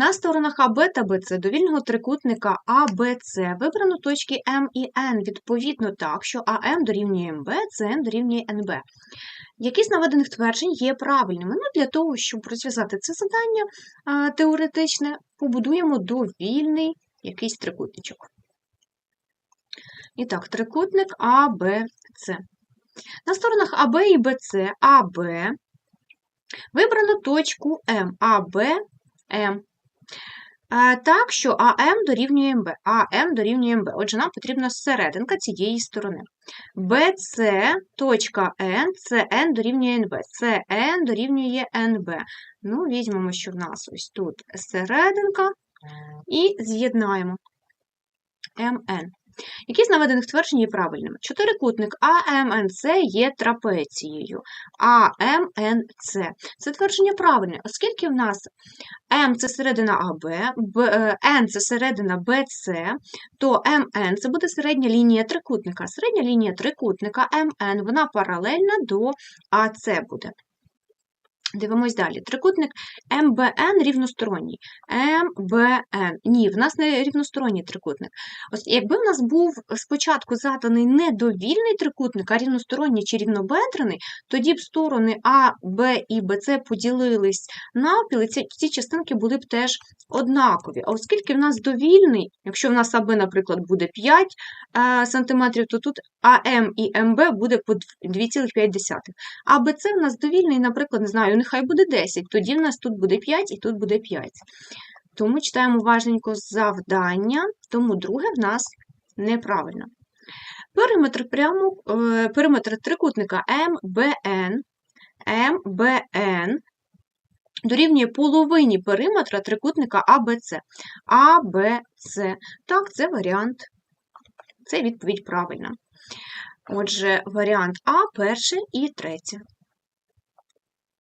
На сторонах АБ та БЦ довільного трикутника АБЦ вибрано точки М і Н відповідно так, що АМ дорівнює МБ, СН дорівнює НБ. Які з наведених тверджень є правильними? Ну, для того, щоб розв'язати це завдання теоретичне, побудуємо довільний якийсь трикутничок. І так, трикутник АБЦ. На сторонах АБ і БЦ АБ вибрано точку М, АБ, М. Е, Так, що АМ дорівнює МБ. АМ дорівнює МБ. Отже, нам потрібна серединка цієї сторони. БЦ, точка N, СН дорівнює НБ. СН дорівнює НБ. Ну, візьмемо, що в нас ось тут серединка, і з'єднаємо МН. Які з наведених тверджень є правильними? Чотирикутник АМНЦ є трапецією. АМНЦ. Це твердження правильне, оскільки в нас М це середина АБ, е, Н це середина БЦ, то МН це буде середня лінія трикутника. Середня лінія трикутника МН, вона паралельна до АЦ буде. Дивимось далі. Трикутник МБН рівносторонній. МБН. Ні, в нас не рівносторонній трикутник. Ось якби в нас був спочатку заданий не довільний трикутник, а рівносторонній чи рівнобедрений, тоді б сторони А, Б і БЦ поділились навпіл, і ці, ці частинки були б теж однакові. А оскільки в нас довільний, якщо в нас АБ, наприклад, буде 5 е, см, то тут АМ і МБ буде по 2,5. А БЦ в нас довільний, наприклад, не знаю, нехай буде 10, тоді в нас тут буде 5 і тут буде 5. Тому читаємо уважненько завдання, тому друге в нас неправильно. Периметр, прямо, е, периметр трикутника МБН, МБН дорівнює половині периметра трикутника АБЦ. АБЦ. Так, це варіант. Це відповідь правильна. Отже, варіант А, перше і третє.